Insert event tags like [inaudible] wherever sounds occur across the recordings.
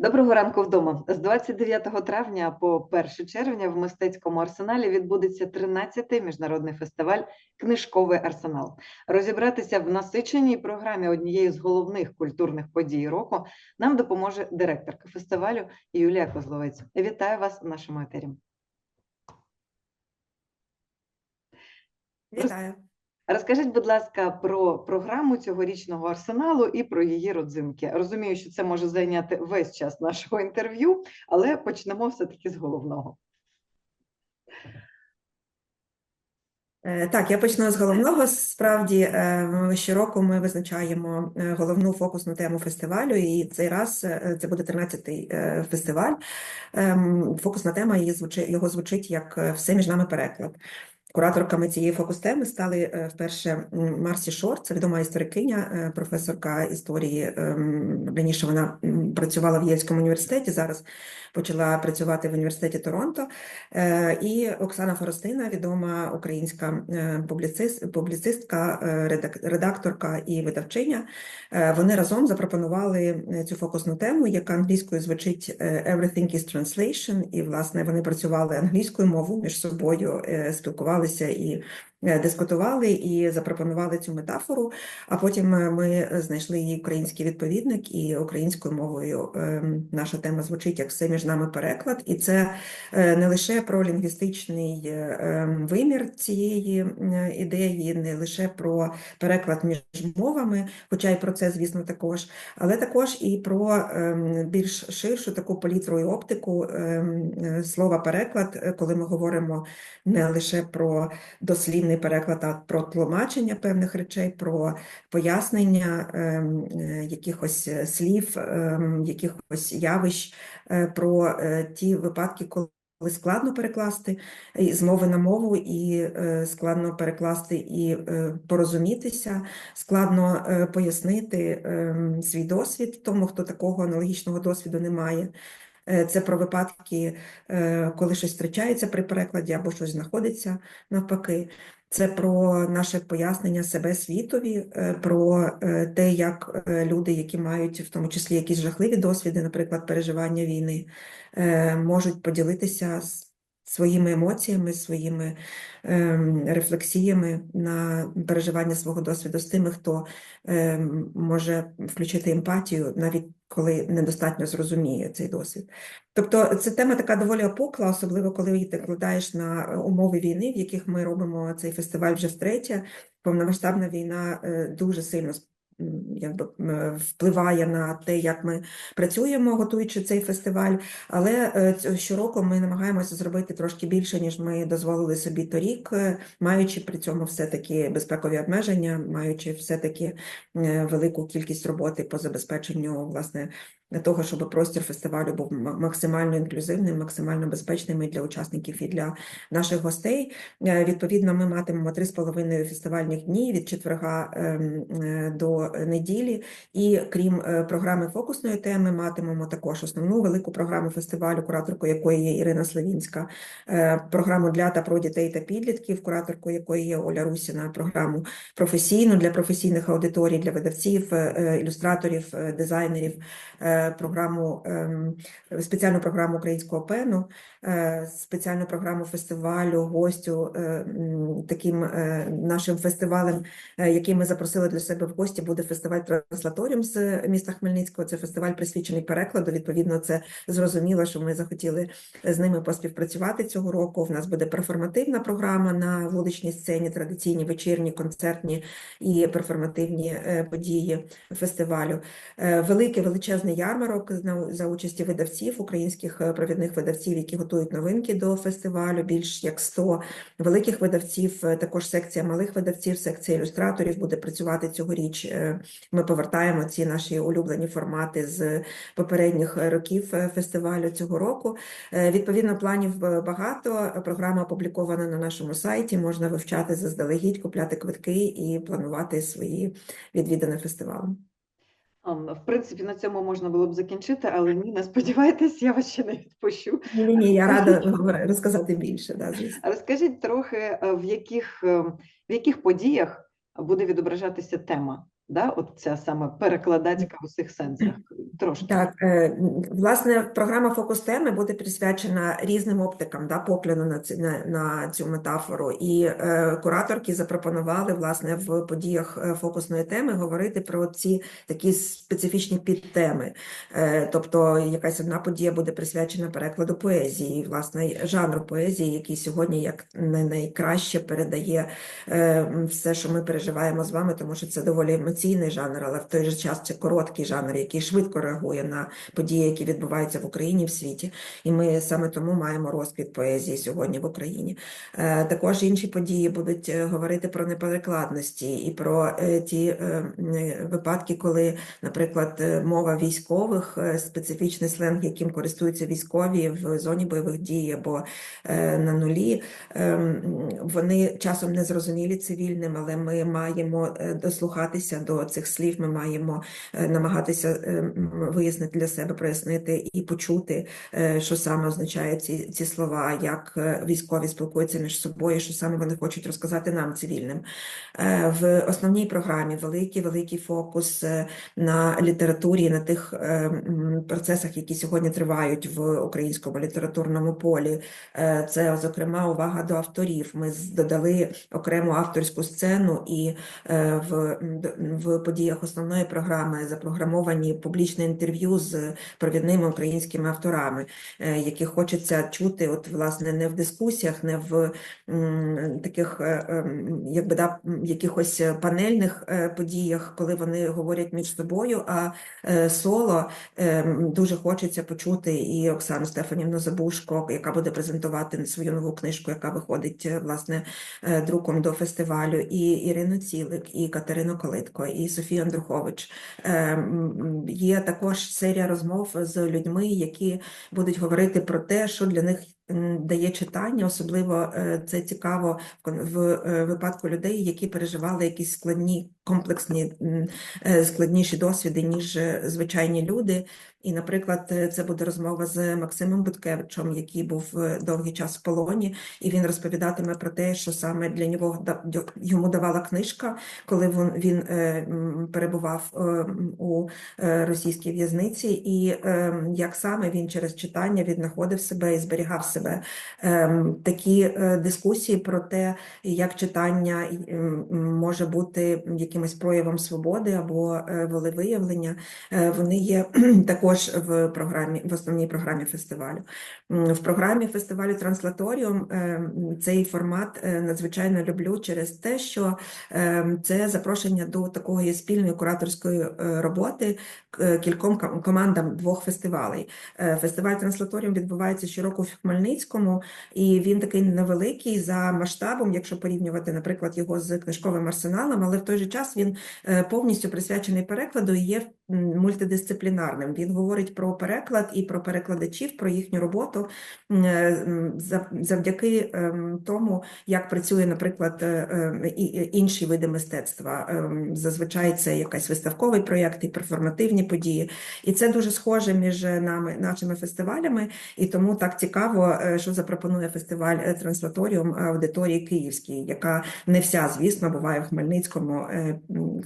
Доброго ранку вдома. З 29 травня по 1 червня в мистецькому арсеналі відбудеться 13-й міжнародний фестиваль Книжковий арсенал. Розібратися в насиченій програмі однієї з головних культурних подій року нам допоможе директорка фестивалю Юлія Козловець. Вітаю вас в нашому етері. Вітаю. Розкажіть, будь ласка, про програму цьогорічного арсеналу і про її родзинки. Розумію, що це може зайняти весь час нашого інтерв'ю, але почнемо все-таки з головного. Е, Так, я почну з головного. Справді, е, щороку ми визначаємо е, головну фокусну тему фестивалю, і цей раз це буде 13-й е, фестиваль. Ем, Фокусна тема його звучить як «Все між нами переклад». Кураторками цієї фокус-теми стали е, вперше Марсі Шор, це відома історикиня, е, професорка історії. ем, Раніше вона працювала в Єльському університеті, зараз почала працювати в університеті Торонто. Е, І Оксана Форостина, відома українська публіцист, публіцистка, редакторка і видавчиня. Вони разом запропонували цю фокусну тему, яка англійською звучить «Everything is translation», і, власне, вони працювали англійською мовою між собою, е, спілкувалися і дискутували, і запропонували цю метафору, а потім е, ми знайшли її український відповідник, і українською мовою. Е, наша тема звучить як «Все між нами переклад», і це е, не лише про лінгвістичний е, е, вимір цієї е, ідеї, не лише про переклад між мовами, хоча й про це, звісно, також, але також і про ем, більш ширшу таку палітру і оптику ем, е, слова переклад, е, коли ми говоримо не лише про дослівний переклад, про тлумачення певних речей, про пояснення ем, е, якихось е, слів, ем, якихось явищ, е, про ті випадки, коли коли складно перекласти з мови на мову, і складно перекласти і порозумітися, складно пояснити ем, свій досвід тому, хто такого аналогічного досвіду не має. Е, Це про випадки, е, коли щось втрачається при перекладі або щось знаходиться навпаки. Це про наше пояснення себе світові, е, про те, як люди, які мають в тому числі якісь жахливі досвіди, наприклад, переживання війни, можуть поділитися з своїми емоціями, своїми ем, рефлексіями на переживання свого досвіду з тими, хто ем, може включити емпатію, навіть коли недостатньо зрозуміє цей досвід. Тобто це тема така доволі опукла, особливо коли її ти вкладаєш на умови війни, в яких ми робимо цей фестиваль вже втретє. Повномасштабна війна е, дуже сильно якби, впливає на те, як ми працюємо, готуючи цей фестиваль. Але е, щороку ми намагаємося зробити трошки більше, ніж ми дозволили собі торік, е, маючи при цьому все-таки безпекові обмеження, маючи все-таки е, велику кількість роботи по забезпеченню власне того, щоб простір фестивалю був максимально інклюзивним, максимально безпечним і для учасників і для наших гостей. Е, Відповідно, ми матимемо три з половиною фестивальних дні від четверга ем, е, до неділі. І крім е, програми фокусної теми, матимемо також основну велику програму фестивалю, кураторкою якої є Ірина Славінська, програму для та про дітей та підлітків, кураторкою якої є Оля Русіна, програму професійну для професійних аудиторій, для видавців, ілюстраторів, дизайнерів, програму ем, спеціальну програму українського пену, спеціальну програму фестивалю, гостю е, таким е, нашим фестивалем, е, який ми запросили для себе в гості, буде фестиваль Транслаторіум з міста Хмельницького. Це фестиваль присвячений перекладу. Відповідно, це зрозуміло, що ми захотіли з ними поспівпрацювати цього року. В нас буде перформативна програма на вуличній сцені, традиційні вечірні, концертні і перформативні е, події фестивалю. Е, Великий величезний ярмарок за- участі видавців, українських е, провідних видавців, які готують новинки до фестивалю, більш як 100 великих видавців, е, також секція малих видавців, секція ілюстраторів буде працювати цьогоріч. Е, Ми повертаємо ці наші улюблені формати з попередніх років е, фестивалю цього року. Відповідно, планів багато. Програма опублікована на нашому сайті. Можна вивчати заздалегідь, купляти квитки і планувати свої відвідини фестивалу. Ам, В принципі, на цьому можна було б закінчити, але ні, не сподівайтесь, я вас ще не відпущу. Ні, ні, я рада розказати більше. Да, звісно. Розкажіть трохи, е, в яких, е, в яких подіях буде відображатися тема да? От ця саме перекладацька в усіх сенсах. Трошки. Так, е, власне, програма фокус теми буде присвячена різним оптикам, да, погляду на цю, на, на цю метафору. І е, кураторки запропонували власне в подіях е, фокусної теми говорити про ці такі специфічні підтеми. Е, тобто, якась одна подія буде присвячена перекладу поезії, власне, жанру поезії, який сьогодні як не найкраще передає е, все, що ми переживаємо з вами, тому що це доволі емоційний жанр, але в той же час це короткий жанр, який швидко реагує на події, які відбуваються в Україні в світі. І ми саме тому маємо розквіт поезії сьогодні в Україні. Е, Також інші події будуть е, говорити про неперекладності і про е, ті випадки, коли, наприклад, мова військових, специфічний сленг, яким користуються військові в зоні бойових дій або на нулі, вони часом не зрозумілі цивільним, але ми маємо дослухатися до цих слів, ми маємо е, намагатися е, вияснити для себе, прояснити і почути, е, що саме означають ці, ці слова, як військові спілкуються між собою, що саме вони хочуть розказати нам, цивільним. В основній програмі великий великий фокус на літературі, на тих процесах, які сьогодні тривають в українському літературному полі. Це, зокрема, увага до авторів. Ми додали окрему авторську сцену і в, в подіях основної програми запрограмовані публічне інтерв'ю з провідними українськими авторами, е, які хочеться чути, от власне не в дискусіях, не в таких е, ем, якби да, якихось панельних е, подіях, коли вони говорять між собою, а соло е, дуже хочеться почути і Оксану Стефанівну Забушко, яка буде презентувати свою нову книжку, яка виходить власне друком до фестивалю, і Ірину Цілик, і Катерину Колитко, і Софія Андрухович. Е, Є також серія розмов з людьми, які будуть говорити про те, що для них дає читання. Особливо е, це цікаво в е, випадку людей, які переживали якісь складні, комплексні, е, складніші досвіди, ніж звичайні люди. І, наприклад, це буде розмова з Максимом Буткевичем, який був довгий час в полоні, і він розповідатиме про те, що саме для нього йому давала книжка, коли він, він перебував у російській в'язниці, і е, як саме він через читання віднаходив себе і зберігав себе. Ем, Такі е, дискусії про те, як читання може бути якимось проявом свободи або е, волевиявлення, е, вони є [clears throat] також в програмі, в основній програмі фестивалю. В програмі фестивалю Транслаторіум е, цей формат надзвичайно люблю через те, що це запрошення до такої спільної кураторської роботи кільком командам двох фестивалей. Фестиваль Транслаторіум відбувається щороку в Хмельницькому, і він такий невеликий за масштабом, якщо порівнювати, наприклад, його з книжковим арсеналом, але в той же час він е, повністю присвячений перекладу і є мультидисциплінарним. Він говорить про переклад і про перекладачів, про їхню роботу е, завдяки ем, тому, як працює, наприклад, е, інші види мистецтва. Ем, Зазвичай це якась виставковий проєкт і перформативні події. І це дуже схоже між нами, нашими фестивалями, і тому так цікаво, е, що запропонує фестиваль е, Транслаторіум аудиторії Київській, яка не вся, звісно, буває в Хмельницькому, е,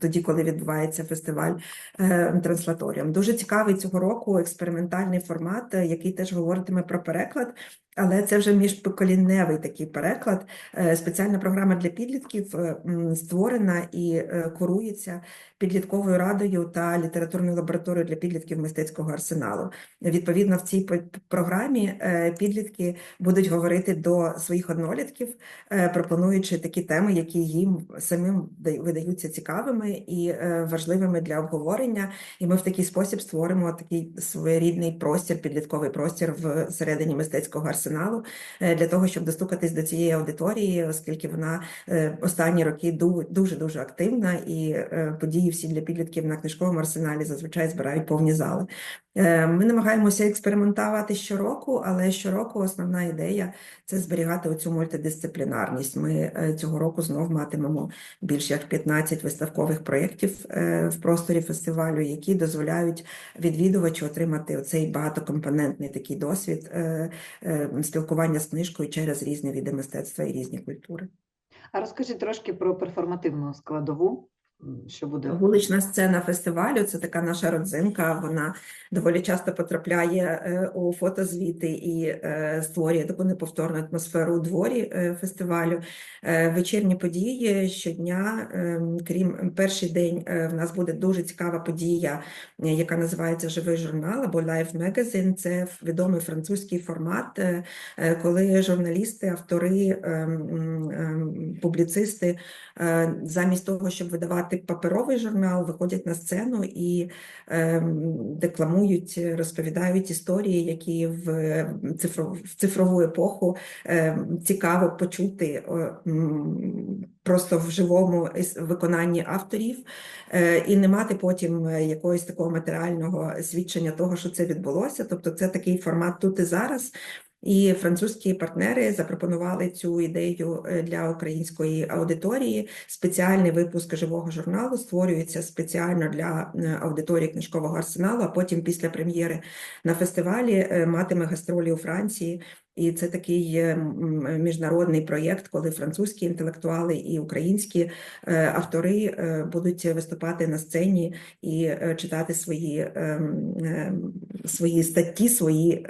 тоді, коли відбувається фестиваль е, Транслаторіум. Дуже цікавий цього року експериментальний формат, е, який теж говоритиме про переклад. Але це вже міжпоколінневий такий переклад. Е, Спеціальна програма для підлітків е, створена і е, курується підлітковою радою та літературною лабораторією для підлітків мистецького арсеналу. Відповідно, в цій програмі підлітки будуть говорити до своїх однолітків, пропонуючи такі теми, які їм самим видаються цікавими і важливими для обговорення. І ми в такий спосіб створимо такий своєрідний простір, підлітковий простір в середині мистецького арсеналу е, для того, щоб достукатись до цієї аудиторії, оскільки вона е, останні роки дуже-дуже активна, і е, події всі для підлітків на книжковому арсеналі зазвичай збирають повні зали. Е, Ми намагаємося експериментувати щороку, але щороку основна ідея це зберігати оцю мультидисциплінарність. Ми е, цього року знов матимемо більш як 15 виставкових проєктів е, в просторі фестивалю, які дозволяють відвідувачу отримати оцей багатокомпонентний такий досвід спілкування з книжкою через різні види мистецтва і різні культури. А розкажи трошки про перформативну складову що буде? Вулична сцена фестивалю це така наша родзинка. Вона доволі часто потрапляє е, у фотозвіти і е, створює таку неповторну атмосферу у дворі е, фестивалю. Вечірні події щодня, крім перший день, в нас буде дуже цікава подія, яка називається Живий журнал або Live Magazine. Це відомий французький формат, коли журналісти, автори, е, м, е, публіцисти замість того, щоб видавати паперовий журнал, виходять на сцену і ем, декламують, розповідають історії, які в цифров- в цифрову епоху ем, цікаво почути просто в живому виконанні авторів е, і не мати потім е, якогось такого матеріального свідчення того, що це відбулося. Тобто це такий формат тут і зараз. І французькі партнери запропонували цю ідею е, для української аудиторії. Спеціальний випуск живого журналу створюється спеціально для е, аудиторії книжкового арсеналу, а потім після прем'єри на фестивалі е, матиме гастролі у Франції. І це такий е, міжнародний проєкт, коли французькі інтелектуали і українські е, автори е, будуть виступати на сцені і читати свої, свої статті, свої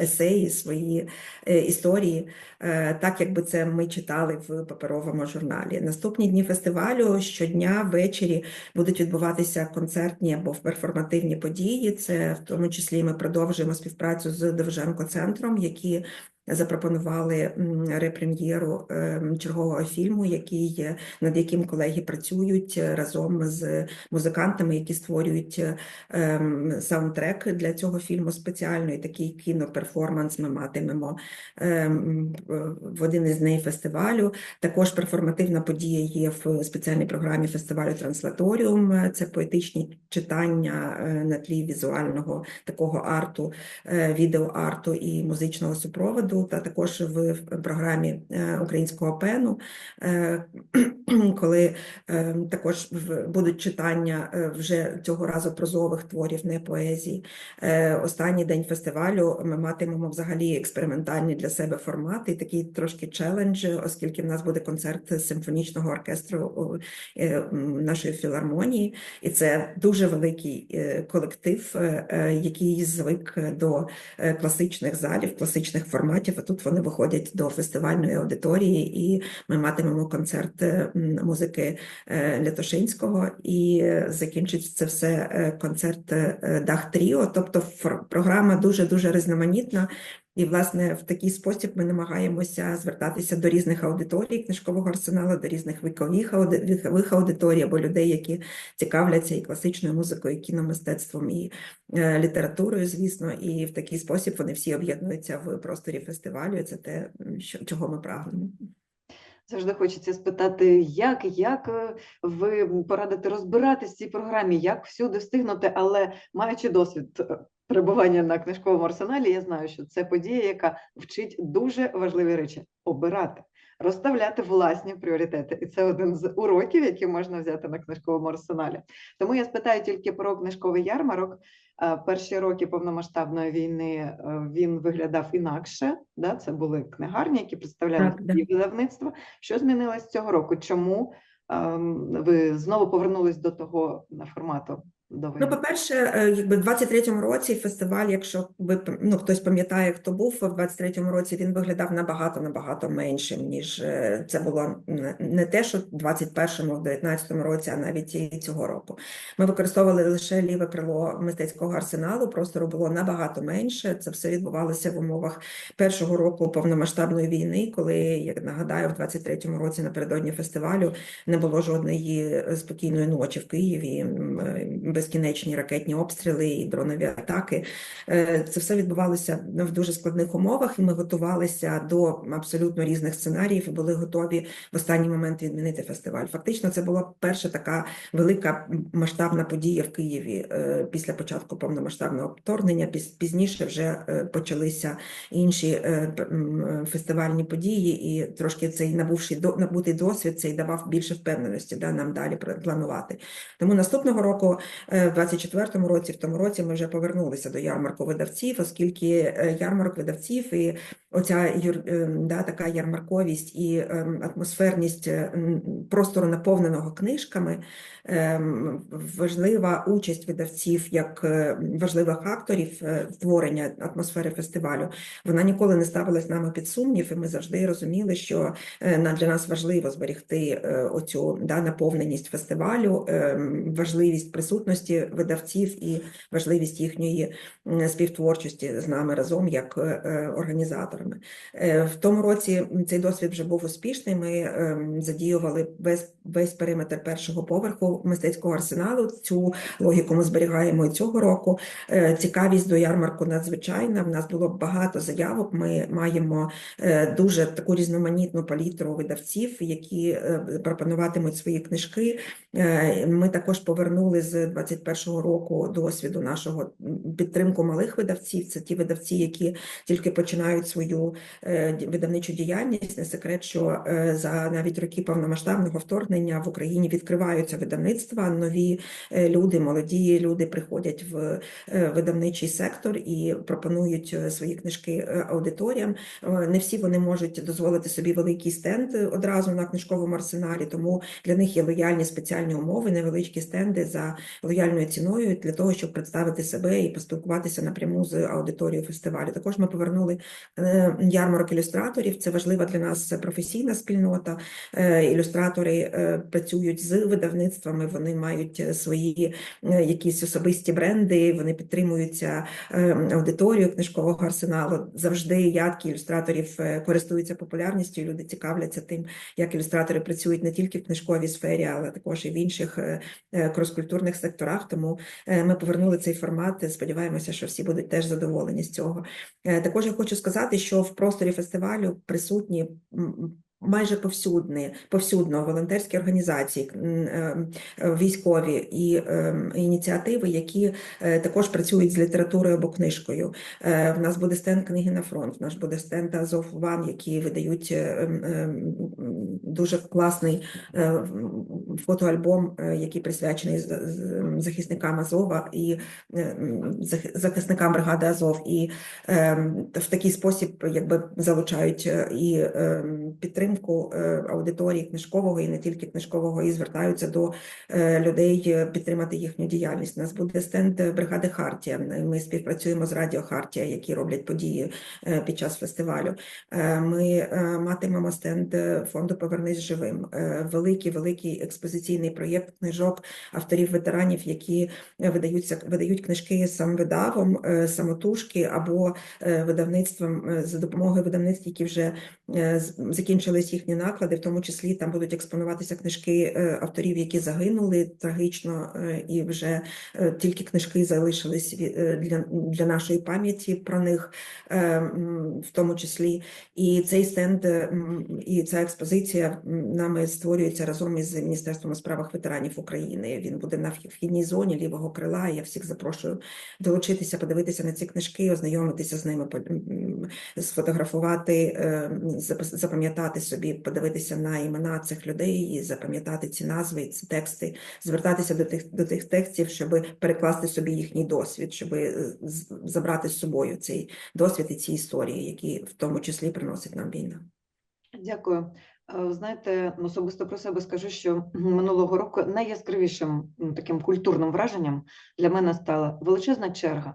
есеї, свої історії, так якби це ми читали в паперовому журналі. Наступні дні фестивалю щодня ввечері будуть відбуватися концертні або перформативні події. Це в тому числі ми продовжуємо співпрацю з Довженко центром, які запропонували репрем'єру ем, чергового фільму, який є- над яким колеги працюють е, разом з музикантами, які створюють ем, саундтрек для цього фільму спеціально. І такий кіноперформанс ми матимемо ем, в один із днів фестивалю. Також перформативна подія є в спеціальній програмі фестивалю Транслаторіум. Це поетичні читання е, на тлі візуального такого арту, е, відеоарту і музичного супроводу, та також в програмі е, українського пену, е, [clears throat] коли е, також будуть читання вже цього разу прозових творів, не поезії. Останній день фестивалю ми матимемо взагалі експериментальний для себе формат і такий трошки челендж, оскільки в нас буде концерт симфонічного оркестру нашої філармонії, і це дуже великий колектив, який звик до класичних залів, класичних форматів. А тут вони виходять до фестивальної аудиторії, і ми матимемо концерт е, музики е, Лятошинського, і е, закінчить це все концерт Дах Тріо. Тобто програма дуже дуже різноманітна. І, власне, в такий спосіб ми намагаємося звертатися до різних аудиторій книжкового арсеналу, до різних вікових ауди- вікових аудиторій або людей, які цікавляться і класичною музикою, і кіномистецтвом, і е, літературою, звісно. І в такий спосіб вони всі об'єднуються в просторі фестивалю. І це те, що, чого ми прагнемо. Завжди хочеться спитати, як, як е, ви порадите розбиратись в цій програмі, як всюди встигнути, але маючи досвід е, перебування на книжковому арсеналі, я знаю, що це подія, яка вчить дуже важливі речі обирати, розставляти власні пріоритети. І це один з уроків, які можна взяти на книжковому арсеналі. Тому я спитаю тільки про книжковий ярмарок. Е, Перші роки повномасштабної війни е, він виглядав інакше. Да? Це були книгарні, які представляли Так, да. видавництва. Що змінилось цього року? Чому ем, ви знову повернулись до того формату до Ну, по-перше, е, якби в 23-му році фестиваль, якщо ви ну, хтось пам'ятає, хто був в 23-му році, він виглядав набагато набагато меншим, ніж е, це було не- те, що в 21-му, в 19-му році, а навіть і цього року. Ми використовували лише ліве крило мистецького арсеналу, простору було набагато менше. Це все відбувалося в умовах першого року повномасштабної війни, коли, як нагадаю, в 23-му році напередодні фестивалю не було жодної е, спокійної ночі в Києві, е, безкінечні ракетні обстріли і дронові атаки. Е, Це все відбувалося ну, в дуже складних умовах, і ми готувалися до абсолютно різних сценаріїв і були готові в останній момент відмінити фестиваль. Фактично, це була перша така велика масштабна подія в Києві е, після початку повномасштабного вторгнення. Піз- Пізніше вже е, почалися інші фестивальні події, і трошки цей набувший набутий досвід цей давав більше впевненості да, нам далі планувати. Тому наступного року, в 24-му році, в тому році, ми вже повернулися до ярмарку видавців, оскільки е, ярмарок видавців і оця ем, да, така ярмарковість і ем, атмосферність е, простору наповненого книжками, ем, важлива участь видавців як е, важливих акторів е, створення атмосфери фестивалю. Вона ніколи не ставилась нами під сумнів, і ми завжди розуміли, що е, для нас важливо зберегти е, оцю да, наповненість фестивалю, ем, важливість присутності видавців і важливість їхньої співтворчості з нами разом як е, е, організаторами. Е, В тому році цей досвід вже був успішний. Ми ем, задіювали весь, весь периметр першого поверху мистецького арсеналу. Цю логіку ми зберігаємо і цього року. Цікавість до ярмарку надзвичайна. В нас було багато заявок. Ми маємо дуже таку різноманітну палітру видавців, які пропонуватимуть свої книжки. Ми також повернули з 21-го року досвіду нашого підтримку малих видавців. Це ті видавці, які тільки починають свою е, видавничу діяльність. Не секрет, що е, за навіть роки повномасштабного вторгнення в Україні відкриваються видавництва. Нові е, люди, молоді люди приходять в видавничий сектор і пропонують свої книжки аудиторіям. Не всі вони можуть дозволити собі великий стенд одразу на книжковому арсеналі, тому для них є лояльні спеціальні умови, невеличкі стенди за лояльною ціною для того, щоб представити себе і поспілкуватися напряму з аудиторією фестивалю. Також ми повернули е, ярмарок ілюстраторів. Це важлива для нас професійна спільнота. Е, Ілюстратори е, працюють з видавництвами, вони мають свої якісь особисті бренди, вони підтримуються аудиторією книжкового арсеналу. Завжди ядки ілюстраторів користуються популярністю. Люди цікавляться тим, як ілюстратори працюють не тільки в книжковій сфері, але також і в інших кроскультурних секторах. Тому е, ми повернули цей формат. Сподіваємося, що всі будуть теж задоволені з цього. Е, Також я хочу сказати, що в просторі фестивалю присутні. Майже повсюдні, повсюдно волонтерські організації, е, військові і е, ініціативи, які е, також працюють з літературою або книжкою. В нас буде стенд книги на фронт, в нас буде стенд Азов Ван, які видають дуже класний фотоальбом, який присвячений захисникам Азова і захисникам бригади Азов. І в такий спосіб якби залучають і ем, підтримку е, аудиторії книжкового і не тільки книжкового, і звертаються до е, людей е, підтримати їхню діяльність. У нас буде стенд бригади Хартія. Ми співпрацюємо з Радіо Хартія, які роблять події під час фестивалю. Ми матимемо стенд фонду Повернись живим. Великий великий експозиційний проєкт книжок авторів ветеранів, які видаються видають книжки самовидавом, е, самотужки або видавництвом за допомогою видавництв, які вже е, з- закінчились їхні наклади, в тому числі там будуть експонуватися книжки е, авторів, які загинули трагічно, е, і вже е, тільки книжки залишились для, для нашої пам'яті про них, в тому числі. І цей стенд і ця експозиція нами створюється разом із Міністерством у справах ветеранів України. Він буде на вхідній зоні лівого крила. Я всіх запрошую долучитися, подивитися на ці книжки, ознайомитися з ними, сфотографувати, запам'ятати собі, подивитися на імена цих людей, і запам'ятати ці назви, ці тексти, звертатися до тих до тих текстів, щоб перекласти собі їхній досвід, щоб забрати з собою цей досвід і ці історії, які в тому числі приносить нам війна. Дякую. Е, Знаєте, особисто про себе скажу, що минулого року найяскравішим таким культурним враженням для мене стала величезна черга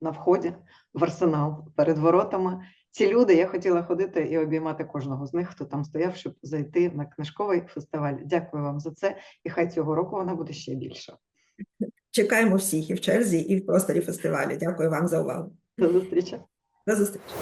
на вході в арсенал перед воротами. Ці люди, я хотіла ходити і обіймати кожного з них, хто там стояв, щоб зайти на книжковий фестиваль. Дякую вам за це. І хай цього року вона буде ще більша. Чекаємо всіх і в черзі, і в просторі фестивалю. Дякую вам за увагу. До зустрічі. До зустрічі.